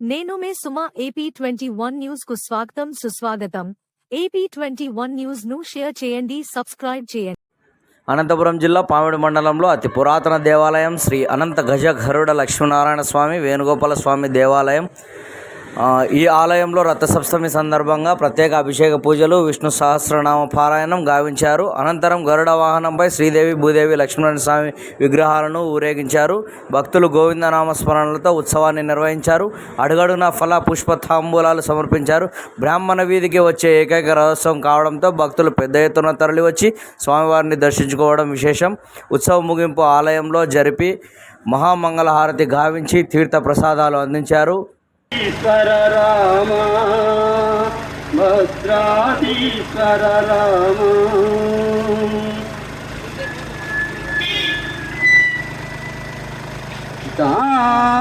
నేను మే Suma AP twenty one న్యూస్కు స్వాగతం సుస్వాగతం. ఏపీ ట్వంటీ వన్ న్యూస్ను షేర్ చేయండి సబ్స్క్రైబ్ చేయండి. అనంతపురం జిల్లా పామిడి మండలంలో అతి పురాతన దేవాలయం శ్రీ అనంత గజ గరుడ లక్ష్మీనారాయణ స్వామి వేణుగోపాల స్వామి దేవాలయం ఈ ఆలయంలో రథసప్తమి సందర్భంగా ప్రత్యేక అభిషేక పూజలు విష్ణు సహస్రనామ పారాయణం గావించారు. అనంతరం గరుడ వాహనంపై శ్రీదేవి భూదేవి లక్ష్మణ స్వామి విగ్రహాలను ఊరేగించారు. భక్తులు గోవిందనామ స్మరణలతో ఉత్సవాన్ని నిర్వహించారు. అడుగడున ఫల పుష్ప తాంబూలాలు సమర్పించారు. బ్రాహ్మణ వీధికి వచ్చే ఏకైక రథోత్సవం కావడంతో భక్తులు పెద్ద ఎత్తున తరలివచ్చి స్వామివారిని దర్శించుకోవడం విశేషం. ఉత్సవ ముగింపు ఆలయంలో జరిపి మహామంగళహారతి గావించి తీర్థ ప్రసాదాలు అందించారు. ఈశ్వర రామ భద్రాధీశ్వర రామ.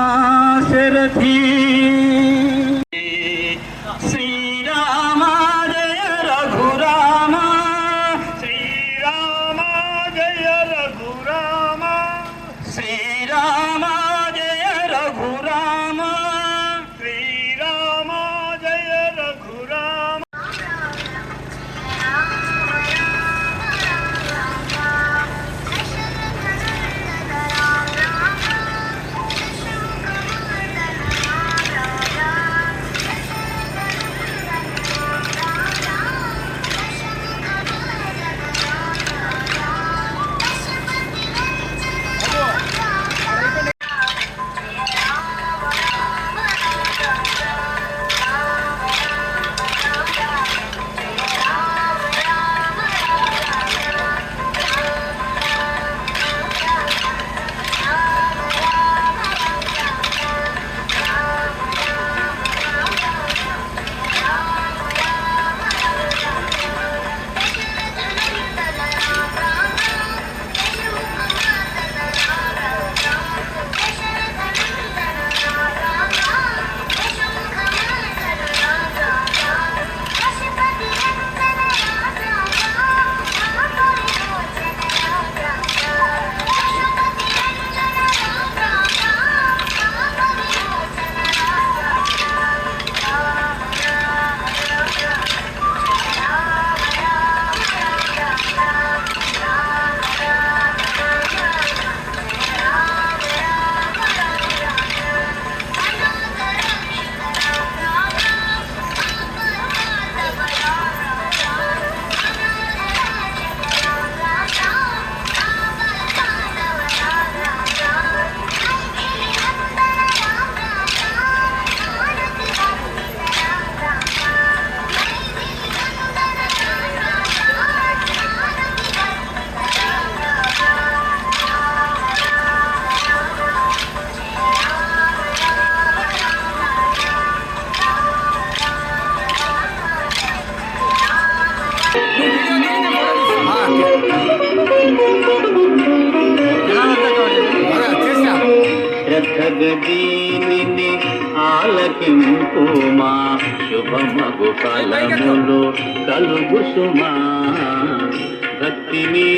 దాశరథి శ్రీరామ శ్రద్ధగదీని ఆలకింపుమా శుభమగు ఫలములు కలుగు సుమా భక్తిని